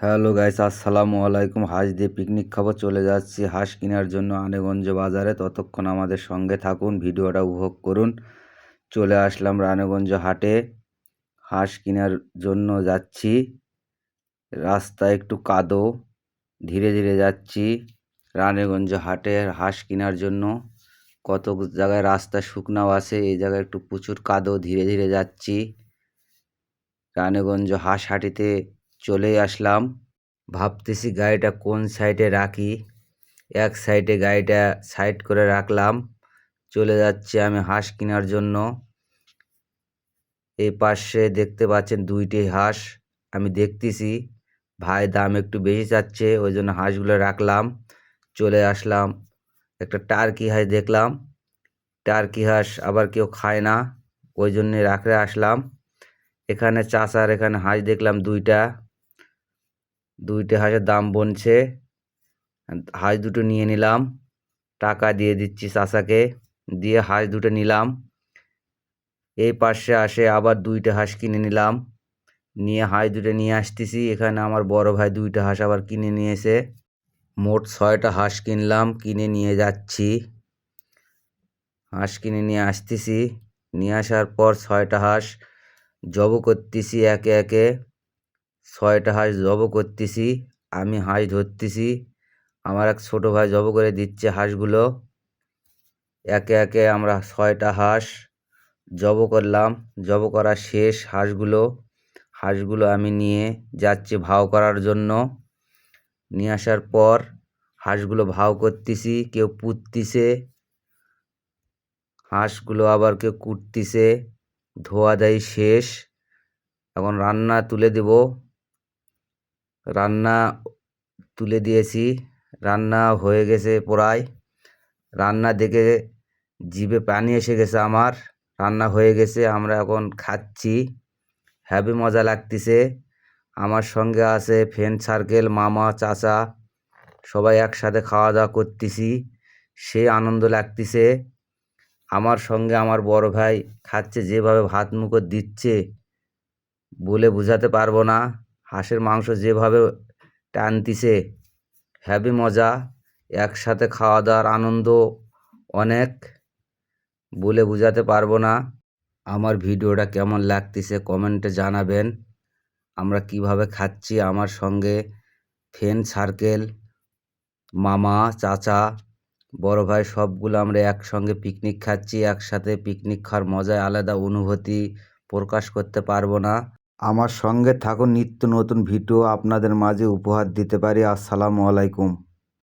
Hello guys, আসসালামু আলাইকুম। হাঁস দিয়ে পিকনিক খাব, চলে যাচ্ছি হাঁস কেনার জন্য আনেগঞ্জ বাজারে। ততক্ষণ আমাদের সঙ্গে থাকুন, ভিডিওটা উপভোগ করুন। চলে আসলাম রানেগঞ্জ হাটে। হাঁস কেনার জন্য যাচ্ছি। রাস্তা একটু কাদো। ধীরে ধীরে যাচ্ছি রানেগঞ্জ হাটে হাঁস কেনার জন্য। কত জায়গায় রাস্তা শুকনাও আছে, এই জায়গায় একটু প্রচুর কাদো। ধীরে ধীরে যাচ্ছি। রানেগঞ্জ হাঁস হাটিতে চলেই আসলাম। ভাবতেছি গাড়িটা কোন সাইডে রাখি? এক সাইডে গাড়িটা সাইড করে রাখলাম। চলে যাচ্ছি আমি হাঁস কেনার জন্য। এই পাশে দেখতে পাচ্ছেন দুইটি হাঁস। আমি দেখতেছি, ভাই দাম একটু বেশি চাচ্ছে, ওই জন্য হাঁসগুলো রাখলাম। চলে আসলাম। একটা টার্কি হাঁস দেখলাম। টার্কি হাঁস আবার কেউ খায় না, ওই জন্যে রাখলে আসলাম। এখানে চাষার এখানে হাঁস দেখলাম দুইটা। দুইটা হাঁসের দাম বনছে। হাঁস দুটো নিয়ে নিলাম। টাকা দিয়ে দিচ্ছি চাষাকে দিয়ে হাঁস দুটো নিলাম। এই পাশে আসে আবার দুইটা হাঁস কিনে নিলাম। নিয়ে হাঁস দুটো নিয়ে আসতেছি। এখানে আমার বড় ভাই দুইটা হাঁস আবার কিনে নিয়েছে। মোট ছয়টা হাঁস কিনলাম, কিনে নিয়ে যাচ্ছি। হাঁস কিনে নিয়ে আসতেছি। নিয়ে আসার পর ছয়টা হাঁস জব করতেছি একে একে। ছয়টা হাঁস জব করতেছি, আমি হাঁস ধরতেছি। আমার এক ছোটো ভাই জব করে দিচ্ছে হাঁসগুলো। একে একে আমরা ছয়টা হাঁস জব করলাম। জব করা শেষ হাঁসগুলো। হাঁসগুলো আমি নিয়ে যাচ্ছি ভাও করার জন্য। নিয়ে আসার পর হাঁসগুলো ভাও করতেছি, কেউ পুঁততিছে। হাঁসগুলো আবার কেউ কুটতিছে। ধোয়া দেয় শেষ। এখন রান্না তুলে দেব। রান্না তুলে দিয়েছি। রান্না হয়ে গেছে প্রায়। রান্না দেখে জিভে পানি এসে গেছে আমার। রান্না হয়ে গেছে, আমরা এখন খাচ্ছি। হ্যাভি মজা লাগতেছে। আমার সঙ্গে আছে ফ্রেন্ড সার্কেল মামা, চাচা। সবাই একসাথে খাওয়া দাওয়া করতেছি। সে আনন্দ লাগতেছে। আমার সঙ্গে আমার বড় ভাই খাচ্ছে, যেভাবে ভাত মুখো দিচ্ছে বলে বোঝাতে পারব না। হাঁসের মাংস যেভাবে টানতিছে হ্যাভি মজা। একসাথে খাওয়া দাওয়ার আনন্দ অনেক, বলে বোঝাতে পারব না। আমার ভিডিওটা কেমন লাগতেছে কমেন্টে জানাবেন। আমরা কীভাবে খাচ্ছি আমার সঙ্গে ফ্রেন্ড সার্কেল, মামা, চাচা, বড় ভাই, সবগুলো আমরা একসঙ্গে পিকনিক খাচ্ছি, একসাথে পিকনিক খাওয়ার মজায় আলাদা অনুভূতি প্রকাশ করতে পারব না। আমার সঙ্গে থাকুন নিত্য নতুন ভিডিও আপনাদের মাঝে উপহার দিতে পারি। আসসালামু আলাইকুম।